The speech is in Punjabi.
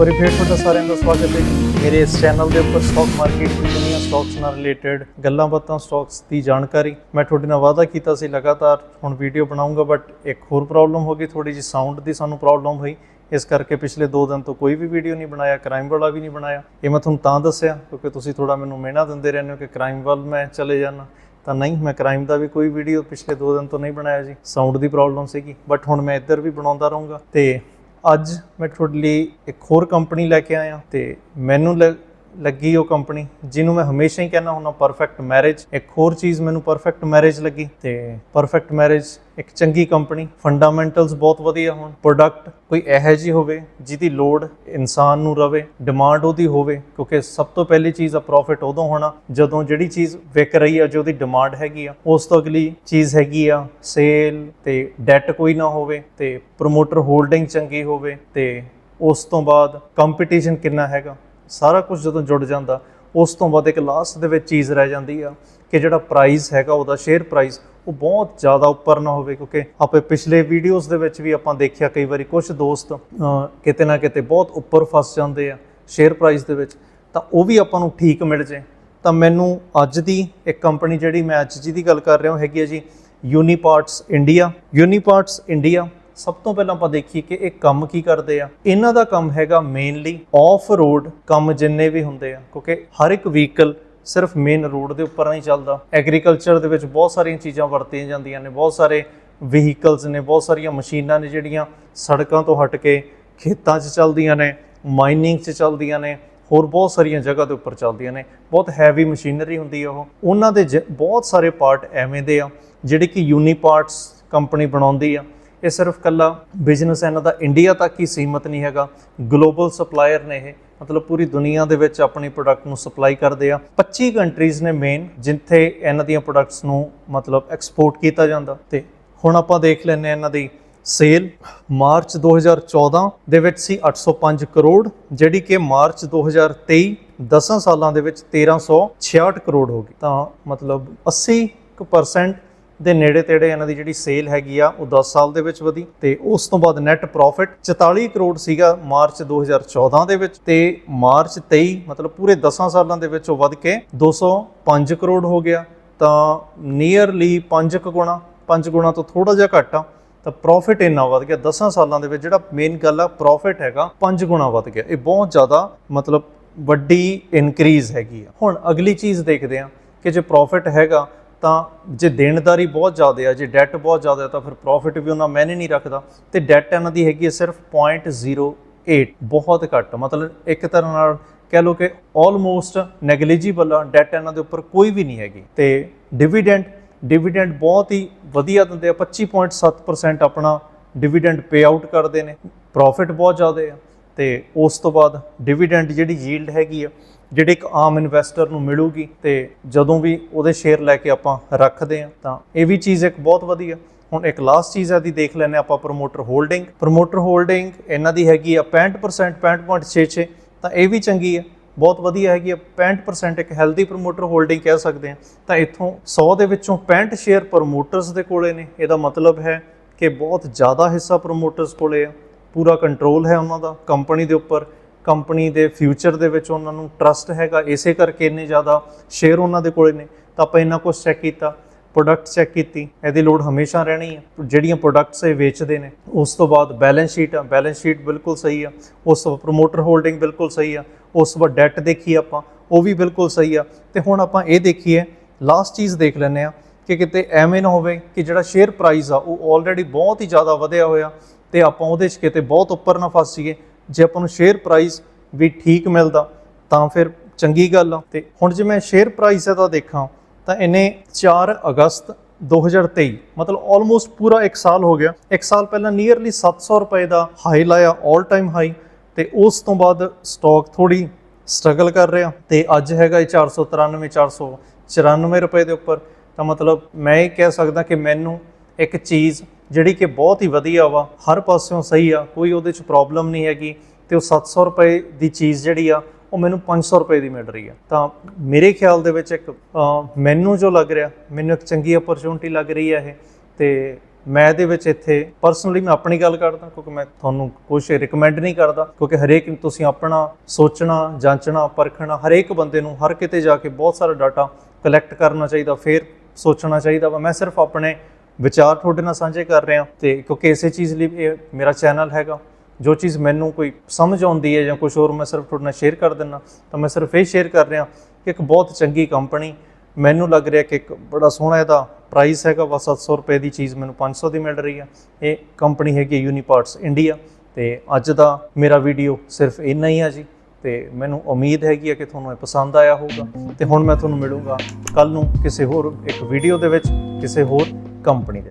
ਵਾਰੀ ਫੇਰ ਤੁਹਾਡਾ ਸਾਰਿਆਂ ਦਾ ਸਵਾਗਤ ਹੈ ਜੀ। ਮੇਰੇ ਇਸ ਚੈਨਲ ਦੇ ਉੱਪਰ ਸਟਾਕ ਮਾਰਕੀਟ ਦੀ ਦੁਨੀਆ ਸਟਾਕਸ ਨਾਲ ਰਿਲੇਟਡ ਗੱਲਾਂ ਬਾਤਾਂ ਸਟਾਕਸ ਦੀ ਜਾਣਕਾਰੀ, ਮੈਂ ਤੁਹਾਡੇ ਨਾਲ ਵਾਅਦਾ ਕੀਤਾ ਸੀ ਲਗਾਤਾਰ, ਹੁਣ ਵੀਡੀਓ ਬਣਾਉਂਗਾ ਬਟ ਇੱਕ ਹੋਰ ਪ੍ਰੋਬਲਮ ਹੋ ਗਈ ਥੋੜੀ ਜਿਹੀ ਸਾਊਂਡ ਦੀ ਸਾਨੂੰ ਪ੍ਰੋਬਲਮ ਹੋਈ। ਇਸ ਕਰਕੇ ਪਿਛਲੇ 2 ਦਿਨ ਤੋਂ ਕੋਈ ਵੀ ਵੀਡੀਓ ਨਹੀਂ ਬਣਾਇਆ ਕ੍ਰਾਈਮ ਵਾਲਾ ਵੀ ਨਹੀਂ ਬਣਾਇਆ। ਇਹ ਮੈਂ ਤੁਹਾਨੂੰ ਤਾਂ ਦੱਸਿਆ, ਕਿਉਂਕਿ ਤੁਸੀਂ ਥੋੜਾ ਮੈਨੂੰ ਮਿਹਨਤ ਦਿੰਦੇ ਰਹਿੰਦੇ ਹੋ ਕਿ ਕ੍ਰਾਈਮ ਵੱਲ ਮੈਂ ਚਲੇ ਜਾਣਾ ਤਾਂ ਨਹੀਂ, ਮੈਂ ਕ੍ਰਾਈਮ ਦਾ ਵੀ ਕੋਈ ਵੀਡੀਓ ਪਿਛਲੇ 2 ਦਿਨ ਤੋਂ ਨਹੀਂ ਬਣਾਇਆ ਜੀ। ਸਾਊਂਡ ਦੀ ਪ੍ਰੋਬਲਮ ਸੀਗੀ ਬਟ ਹੁਣ ਮੈਂ ਇੱਧਰ ਵੀ ਬਣਾਉਂਦਾ ਰਹੂੰਗਾ। ਤੇ ਅੱਜ ਮੈਂ ਤੁਹਾਡੇ ਲਈ ਇੱਕ ਹੋਰ ਕੰਪਨੀ ਲੈ ਕੇ ਆਇਆ ਤੇ ਮੈਨੂੰ ਲ- ਲੱਗੀ ਉਹ ਕੰਪਨੀ, ਜਿਹਨੂੰ ਮੈਂ ਹਮੇਸ਼ਾ ਹੀ ਕਹਿੰਦਾ ਹੁੰਦਾ ਪਰਫੈਕਟ ਮੈਰਿਜ ਇੱਕ ਹੋਰ ਚੀਜ਼ ਮੈਨੂੰ ਪਰਫੈਕਟ ਮੈਰਿਜ ਲੱਗੀ ਤੇ ਪਰਫੈਕਟ ਮੈਰਿਜ ਇੱਕ ਚੰਗੀ ਕੰਪਨੀ। ਫੰਡਾਮੈਂਟਲਸ ਬਹੁਤ ਵਧੀਆ ਹੋਣ। ਪ੍ਰੋਡਕਟ ਕੋਈ ਇਹੋ ਜਿਹੀ ਹੋਵੇ ਜਿਹਦੀ ਲੋੜ ਇਨਸਾਨ ਨੂੰ ਰਵੇ ਡਿਮਾਂਡ ਉਹਦੀ ਹੋਵੇ, ਕਿਉਂਕਿ ਸਭ ਤੋਂ ਪਹਿਲੀ ਚੀਜ਼ ਆ ਪ੍ਰੋਫਿਟ ਉਦੋਂ ਹੋਣਾ ਜਦੋਂ ਜਿਹੜੀ ਚੀਜ਼ ਵਿਕ ਰਹੀ ਆ, ਜੋ ਉਹਦੀ ਡਿਮਾਂਡ ਹੈਗੀ ਆ, ਉਸ ਤੋਂ ਅਗਲੀ ਚੀਜ਼ ਹੈਗੀ ਆ ਸੇਲ ਤੇ ਡੈਟ ਕੋਈ ਨਾ ਹੋਵੇ ਤੇ ਪ੍ਰੋਮੋਟਰ ਹੋਲਡਿੰਗ ਚੰਗੀ ਹੋਵੇ ਤੇ ਉਸ ਤੋਂ ਬਾਅਦ ਕੰਪੀਟੀਸ਼ਨ ਕਿੰਨਾ ਹੈਗਾ। ਸਾਰਾ ਕੁਝ ਜਦੋਂ ਜੁੜ ਜਾਂਦਾ, ਉਸ ਤੋਂ ਬਾਅਦ ਇੱਕ ਲਾਸਟ ਦੇ ਵਿੱਚ ਚੀਜ਼ ਰਹਿ ਜਾਂਦੀ ਆ ਕਿ ਜਿਹੜਾ ਪ੍ਰਾਈਸ ਹੈਗਾ ਉਹਦਾ ਸ਼ੇਅਰ ਪ੍ਰਾਈਸ ਉਹ ਬਹੁਤ ਜ਼ਿਆਦਾ ਉੱਪਰ ਨਾ ਹੋਵੇ ਕਿਉਂਕਿ ਆਪੇ ਪਿਛਲੇ ਵੀਡੀਓਜ਼ ਦੇ ਵਿੱਚ ਵੀ ਆਪਾਂ ਦੇਖਿਆ ਕਈ ਵਾਰੀ ਕੁਝ ਦੋਸਤ ਕਿਤੇ ਨਾ ਕਿਤੇ ਬਹੁਤ ਉੱਪਰ ਫਸ ਜਾਂਦੇ ਆ ਸ਼ੇਅਰ ਪ੍ਰਾਈਸ ਦੇ ਵਿੱਚ, ਤਾਂ ਉਹ ਵੀ ਆਪਾਂ ਨੂੰ ਠੀਕ ਮਿਲ ਜੇ। ਤਾਂ ਮੈਨੂੰ ਅੱਜ ਦੀ ਇੱਕ ਕੰਪਨੀ ਜਿਹੜੀ ਮੈਂ ਅੱਜ ਜੀ ਦੀ ਗੱਲ ਕਰ ਰਿਹਾ ਹਾਂ ਹੈਗੀ ਹੈ ਜੀ ਯੂਨੀਪਾਰਟਸ ਇੰਡੀਆ ਯੂਨੀਪਾਰਟਸ ਇੰਡੀਆ ਸਭ ਤੋਂ ਪਹਿਲਾਂ ਆਪਾਂ ਦੇਖੀਏ ਕਿ ਇਹ ਕੰਮ ਕੀ ਕਰਦੇ ਆ। ਇਹਨਾਂ ਦਾ ਕੰਮ ਹੈਗਾ ਮੇਨਲੀ ਆਫ ਰੋਡ ਕੰਮ ਜਿੰਨੇ ਵੀ ਹੁੰਦੇ ਆ, ਕਿਉਂਕਿ ਹਰ ਇੱਕ ਵਹੀਕਲ ਸਿਰਫ ਮੇਨ ਰੋਡ ਦੇ ਉੱਪਰ ਨਹੀਂ ਚੱਲਦਾ। ਐਗਰੀਕਲਚਰ ਦੇ ਵਿੱਚ ਬਹੁਤ ਸਾਰੀਆਂ ਚੀਜ਼ਾਂ ਵਰਤੀਆਂ ਜਾਂਦੀਆਂ ਨੇ, ਬਹੁਤ ਸਾਰੇ ਵਹੀਕਲਸ ਨੇ, ਬਹੁਤ ਸਾਰੀਆਂ ਮਸ਼ੀਨਾਂ ਨੇ ਜਿਹੜੀਆਂ ਸੜਕਾਂ ਤੋਂ ਹਟ ਕੇ ਖੇਤਾਂ 'ਚ ਚੱਲਦੀਆਂ ਨੇ ਮਾਈਨਿੰਗ 'ਚ ਚੱਲਦੀਆਂ ਨੇ, ਹੋਰ ਬਹੁਤ ਸਾਰੀਆਂ ਜਗ੍ਹਾ ਦੇ ਉੱਪਰ ਚੱਲਦੀਆਂ ਨੇ। ਬਹੁਤ ਹੈਵੀ ਮਸ਼ੀਨਰੀ ਹੁੰਦੀ ਆ ਉਹ। ਉਹਨਾਂ ਦੇ ਜ- ਬਹੁਤ ਸਾਰੇ ਪਾਰਟ ਐਵੇਂ ਦੇ ਆ, ਜਿਹੜੇ ਕਿ ਯੂਨੀਪਾਰਟਸ ਕੰਪਨੀ ਬਣਾਉਂਦੀ ਆ। ਇਹ ਸਿਰਫ ਕੱਲਾ ਬਿਜ਼ਨਸ ਇਹਨਾਂ ਦਾ ਇੰਡੀਆ ਤੱਕ ਹੀ ਸੀਮਤ ਨਹੀਂ ਹੈਗਾ ਗਲੋਬਲ ਸਪਲਾਇਰ ਨੇ ਇਹ। ਮਤਲਬ ਪੂਰੀ ਦੁਨੀਆ ਦੇ ਵਿੱਚ ਆਪਣੀ ਪ੍ਰੋਡਕਟ ਨੂੰ ਸਪਲਾਈ ਕਰਦੇ ਆ। 25 ਕੰਟਰੀਜ਼ ਨੇ ਮੇਨ ਜਿੱਥੇ ਇਹਨਾਂ ਦੀਆਂ ਪ੍ਰੋਡਕਟਸ ਨੂੰ ਮਤਲਬ ਐਕਸਪੋਰਟ ਕੀਤਾ ਜਾਂਦਾ। ਤੇ ਹੁਣ ਆਪਾਂ ਦੇਖ ਲੈਂਦੇ ਹਾਂ ਇਹਨਾਂ ਦੀ ਸੇਲ ਮਾਰਚ 2014 ਦੇ ਵਿੱਚ ਸੀ 805 ਕਰੋੜ, ਜਿਹੜੀ ਕਿ ਮਾਰਚ 2023 10 ਸਾਲਾਂ ਦੇ ਵਿੱਚ 1366 ਕਰੋੜ ਹੋ ਗਈ। ਤਾਂ ਮਤਲਬ 80% ਦੇ ਨੇੜੇ ਤੇੜੇ ਇਹਨਾਂ ਦੀ ਜਿਹੜੀ ਸੇਲ ਹੈਗੀ ਆ, ਉਹ 10 ਸਾਲ ਦੇ ਵਿੱਚ ਵਧੀ ਤੇ ਉਸ ਤੋਂ ਬਾਅਦ ਨੈਟ ਪ੍ਰੋਫਿਟ 44 ਕਰੋੜ ਸੀਗਾ ਮਾਰਚ 2014 ਦੇ ਵਿੱਚ ਤੇ ਮਾਰਚ 23 ਮਤਲਬ ਪੂਰੇ 10 ਸਾਲਾਂ ਦੇ ਵਿੱਚ ਉਹ ਵੱਧ ਕੇ 205 ਕਰੋੜ ਹੋ ਗਿਆ। ਤਾਂ ਨੀਅਰਲੀ 5 ਗੁਣਾ 5 ਗੁਣਾ ਤੋਂ ਥੋੜਾ ਜਿਹਾ ਘੱਟ ਆ, ਤਾਂ ਪ੍ਰੋਫਿਟ ਇੰਨਾ ਵੱਧ ਗਿਆ 10 ਸਾਲਾਂ ਦੇ ਵਿੱਚ। ਜਿਹੜਾ ਮੇਨ ਗੱਲ ਆ ਪ੍ਰੋਫਿਟ ਹੈਗਾ 5 ਗੁਣਾ ਵੱਧ ਗਿਆ। ਇਹ ਬਹੁਤ ਜ਼ਿਆਦਾ, ਮਤਲਬ ਵੱਡੀ ਇਨਕਰੀਜ਼ ਹੈਗੀ ਆ। ਹੁਣ ਅਗਲੀ ਚੀਜ਼ ਦੇਖਦੇ ਆ ਕਿ ਜੇ ਪ੍ਰੋਫਿਟ ਹੈਗਾ ਤਾਂ ਜੇ ਦੇਣਦਾਰੀ ਬਹੁਤ ਜ਼ਿਆਦਾ ਆ, ਜੇ ਡੈਟ ਬਹੁਤ ਜ਼ਿਆਦਾ ਤਾਂ ਫਿਰ ਪ੍ਰੋਫਿਟ ਵੀ ਉਹਨਾਂ ਮੈਨੇ ਨਹੀਂ ਰੱਖਦਾ। ਤੇ ਡੈਟ ਇਹਨਾਂ ਦੀ ਹੈਗੀ ਹੈ ਸਿਰਫ 0.08 ਬਹੁਤ ਘੱਟ। ਮਤਲਬ ਇੱਕ ਤਰ੍ਹਾਂ ਨਾਲ ਕਹਿ ਲਓ ਕਿ ਆਲਮੋਸਟ ਨੈਗਲੀਜੀਬਲ ਆ ਡੈਟ ਇਹਨਾਂ ਦੇ ਉੱਪਰ ਕੋਈ ਵੀ ਨਹੀਂ ਹੈਗੀ। ਤੇ ਡਿਵੀਡੈਂਡ ਡਿਵੀਡੈਂਡ ਬਹੁਤ ਹੀ ਵਧੀਆ ਦਿੰਦੇ ਆ 25.7% ਆਪਣਾ ਡਿਵੀਡੈਂਡ ਪੇ ਆਊਟ ਕਰਦੇ ਨੇ। ਪ੍ਰੋਫਿਟ ਬਹੁਤ ਜ਼ਿਆਦਾ ਆ। ਤੇ ਉਸ ਤੋਂ ਬਾਅਦ ਡਿਵੀਡੈਂਡ ਜਿਹੜੀ ਯੀਲਡ ਹੈਗੀ ਆ, ਜਿਹੜੀ ਇੱਕ ਆਮ ਇਨਵੈਸਟਰ ਨੂੰ ਮਿਲੂਗੀ ਤੇ ਜਦੋਂ ਵੀ ਉਹਦੇ ਸ਼ੇਅਰ ਲੈ ਕੇ ਆਪਾਂ ਰੱਖਦੇ ਆ, ਤਾਂ ਇਹ ਵੀ ਚੀਜ਼ ਇੱਕ ਬਹੁਤ ਵਧੀਆ। ਹੁਣ ਇੱਕ ਲਾਸਟ ਚੀਜ਼ ਆ ਦੀ ਦੇਖ ਲੈਂਦੇ ਹਾਂ ਆਪਾਂ ਪ੍ਰੋਮੋਟਰ ਹੋਲਡਿੰਗ ਪ੍ਰੋਮੋਟਰ ਹੋਲਡਿੰਗ ਇਹਨਾਂ ਦੀ ਹੈਗੀ ਆ 65% 65.66 ਤਾਂ ਇਹ ਵੀ ਚੰਗੀ ਆ। ਬਹੁਤ ਵਧੀਆ ਹੈਗੀ ਆ 65% ਇੱਕ ਹੈਲਦੀ ਪ੍ਰੋਮੋਟਰ ਹੋਲਡਿੰਗ ਕਹਿ ਸਕਦੇ ਆ ਤਾਂ ਇੱਥੋਂ 100 ਦੇ ਵਿੱਚੋਂ 65 ਸ਼ੇਅਰ ਪ੍ਰੋਮੋਟਰਸ ਦੇ ਕੋਲੇ ਨੇ। ਇਹਦਾ ਮਤਲਬ ਹੈ ਕਿ ਬਹੁਤ ਜ਼ਿਆਦਾ ਹਿੱਸਾ ਪ੍ਰੋਮੋਟਰਸ ਕੋਲੇ ਆ। ਪੂਰਾ ਕੰਟਰੋਲ ਹੈ ਉਹਨਾਂ ਦਾ ਕੰਪਨੀ ਦੇ ਉੱਪਰ ਕੰਪਨੀ ਦੇ ਫਿਊਚਰ ਦੇ ਵਿੱਚ ਉਹਨਾਂ ਨੂੰ ਟਰਸਟ ਹੈਗਾ, ਇਸੇ ਕਰਕੇ ਇੰਨੇ ਜ਼ਿਆਦਾ ਸ਼ੇਅਰ ਉਹਨਾਂ ਦੇ ਕੋਲੇ ਨੇ। ਤਾਂ ਆਪਾਂ ਇਹਨਾਂ ਕੁਝ ਚੈੱਕ ਕੀਤਾ ਪ੍ਰੋਡਕਟ ਚੈੱਕ ਕੀਤੀ, ਇਹਦੀ ਲੋਡ ਹਮੇਸ਼ਾ ਰਹਿਣੀ ਹੈ। ਜਿਹੜੀਆਂ ਪ੍ਰੋਡਕਟਸ ਇਹ ਵੇਚਦੇ ਨੇ, ਉਸ ਤੋਂ ਬਾਅਦ ਬੈਲੈਂਸ ਸ਼ੀਟ ਆ ਬੈਲੈਂਸ ਸ਼ੀਟ ਬਿਲਕੁਲ ਸਹੀ ਆ। ਉਸ ਤੋਂ ਪ੍ਰੋਮੋਟਰ ਹੋਲਡਿੰਗ ਬਿਲਕੁਲ ਸਹੀ ਆ। ਉਸ ਤੋਂ ਬਾਅਦ ਡੈਟ ਦੇਖੀ ਆਪਾਂ, ਉਹ ਵੀ ਬਿਲਕੁਲ ਸਹੀ ਆ। ਤੇ ਹੁਣ ਆਪਾਂ ਇਹ ਦੇਖੀਏ ਲਾਸਟ ਚੀਜ਼ ਦੇਖ ਲੈਂਦੇ ਆ ਕਿ ਕਿਤੇ ਐਵੇਂ ਨਾ ਹੋਵੇ ਕਿ ਜਿਹੜਾ ਸ਼ੇਅਰ ਪ੍ਰਾਈਸ ਆ, ਉਹ ਆਲਰੇਡੀ ਬਹੁਤ ਹੀ ਜ਼ਿਆਦਾ ਵਧਿਆ ਹੋਇਆ। ਤੇ ਆਪਾਂ ਉਹਦੇ 'ਚ ਕਿਤੇ ਬਹੁਤ ਉੱਪਰ ਨਾ ਫਸ ਜਾਈਏ। ਜੇ ਆਪਾਂ ਨੂੰ ਸ਼ੇਅਰ ਪ੍ਰਾਈਸ ਵੀ ਠੀਕ ਮਿਲਦਾ, ਤਾਂ ਫਿਰ ਚੰਗੀ ਗੱਲ ਆ। ਤੇ ਹੁਣ ਜੇ ਮੈਂ ਸ਼ੇਅਰ ਪ੍ਰਾਈਸ ਦਾ ਦੇਖਾਂ, ਤਾਂ ਇਹਨੇ 4 ਅਗਸਤ 2023 ਮਤਲਬ ਆਲਮੋਸਟ ਪੂਰਾ 1 ਸਾਲ ਹੋ ਗਿਆ। 1 ਸਾਲ ਪਹਿਲਾਂ ਨੀਅਰਲੀ 700 ਰੁਪਏ ਦਾ ਹਾਈ ਲਾਇਆ 올 ਟਾਈਮ ਹਾਈ ਤੇ ਉਸ ਤੋਂ ਬਾਅਦ ਸਟਾਕ ਥੋੜੀ ਸਟਰਗਲ ਕਰ ਰਿਹਾ। ਤੇ ਅੱਜ ਹੈਗਾ ਇਹ 493 494 ਰੁਪਏ ਦੇ ਉੱਪਰ। ਤਾਂ ਮਤਲਬ ਮੈਂ ਇਹ ਕਹਿ ਸਕਦਾ ਕਿ ਮੈਨੂੰ ਇੱਕ ਚੀਜ਼ ਜਿਹੜੀ ਕਿ ਬਹੁਤ ਹੀ ਵਧੀਆ ਵਾ, ਹਰ ਪਾਸਿਓਂ ਸਹੀ ਆ, ਕੋਈ ਉਹਦੇ 'ਚ ਪ੍ਰੋਬਲਮ ਨਹੀਂ ਹੈਗੀ, ਤੇ ਉਹ 700 ਰੁਪਏ ਦੀ ਚੀਜ਼ ਜਿਹੜੀ ਆ, ਉਹ ਮੈਨੂੰ 500 ਰੁਪਏ ਦੀ ਮਿਲ ਰਹੀ ਆ। ਤਾਂ ਮੇਰੇ ਖਿਆਲ ਦੇ ਵਿੱਚ ਇੱਕ ਮੈਨੂੰ ਜੋ ਲੱਗ ਰਿਹਾ, ਮੈਨੂੰ ਇੱਕ ਚੰਗੀ ਅਪਰਚੂਨਿਟੀ ਲੱਗ ਰਹੀ ਹੈ ਇਹ, ਤੇ ਮੈਂ ਇਹਦੇ ਵਿੱਚ ਇੱਥੇ ਪਰਸਨਲੀ ਮੈਂ ਆਪਣੀ ਗੱਲ ਕਰਦਾ, ਕਿਉਂਕਿ ਮੈਂ ਤੁਹਾਨੂੰ ਕੁਝ ਰਿਕਮੈਂਡ ਨਹੀਂ ਕਰਦਾ, ਕਿਉਂਕਿ ਹਰੇਕ ਤੁਸੀਂ ਆਪਣਾ ਸੋਚਣਾ, ਜਾਂਚਣਾ, ਪਰਖਣਾ, ਹਰੇਕ ਬੰਦੇ ਨੂੰ ਹਰ ਕਿਤੇ ਜਾ ਕੇ ਬਹੁਤ ਸਾਰਾ ਡਾਟਾ ਕਲੈਕਟ ਕਰਨਾ ਚਾਹੀਦਾ, ਫਿਰ ਸੋਚਣਾ ਚਾਹੀਦਾ ਵਾ। ਮੈਂ ਸਿਰਫ ਆਪਣੇ ਵਿਚਾਰ ਤੁਹਾਡੇ ਨਾਲ ਸਾਂਝੇ ਕਰ ਰਿਹਾ ਤੇ ਕਿਉਂਕਿ ਇਸੇ ਚੀਜ਼ ਲਈ ਇਹ ਮੇਰਾ ਚੈਨਲ ਹੈਗਾ। ਜੋ ਚੀਜ਼ ਮੈਨੂੰ ਕੋਈ ਸਮਝ ਆਉਂਦੀ ਹੈ ਜਾਂ ਕੁਝ ਹੋਰ ਮੈਂ ਸਿਰਫ ਤੁਹਾਡੇ ਨਾਲ ਸ਼ੇਅਰ ਕਰ ਦਿੰਦਾ, ਤਾਂ ਮੈਂ ਸਿਰਫ ਇਹ ਸ਼ੇਅਰ ਕਰ ਰਿਹਾ ਕਿ ਇੱਕ ਬਹੁਤ ਚੰਗੀ ਕੰਪਨੀ ਮੈਨੂੰ ਲੱਗ ਰਿਹਾ ਕਿ ਇੱਕ ਬੜਾ ਸੋਹਣਾ ਇਹਦਾ ਪ੍ਰਾਈਸ ਹੈਗਾ ਵਾ 700 ਰੁਪਏ ਦੀ ਚੀਜ਼ ਮੈਨੂੰ 500 ਦੀ ਮਿਲ ਰਹੀ ਹੈ। ਇਹ ਕੰਪਨੀ ਹੈਗੀ ਯੂਨੀਪਾਰਟਸ ਇੰਡੀਆ ਤੇ ਅੱਜ ਦਾ ਮੇਰਾ ਵੀਡੀਓ ਸਿਰਫ ਇੰਨਾ ਹੀ ਹੈ ਜੀ ਤੇ ਮੈਨੂੰ ਉਮੀਦ ਹੈਗੀ ਆ ਕਿ ਤੁਹਾਨੂੰ ਇਹ ਪਸੰਦ ਆਇਆ ਹੋਊਗਾ ਤੇ ਹੁਣ ਮੈਂ ਤੁਹਾਨੂੰ ਮਿਲੂੰਗਾ ਕੱਲ ਨੂੰ ਕਿਸੇ ਹੋਰ ਇੱਕ ਵੀਡੀਓ ਦੇ ਵਿੱਚ ਕਿਸੇ ਹੋਰ ਕੰਪਨੀ ਦੇ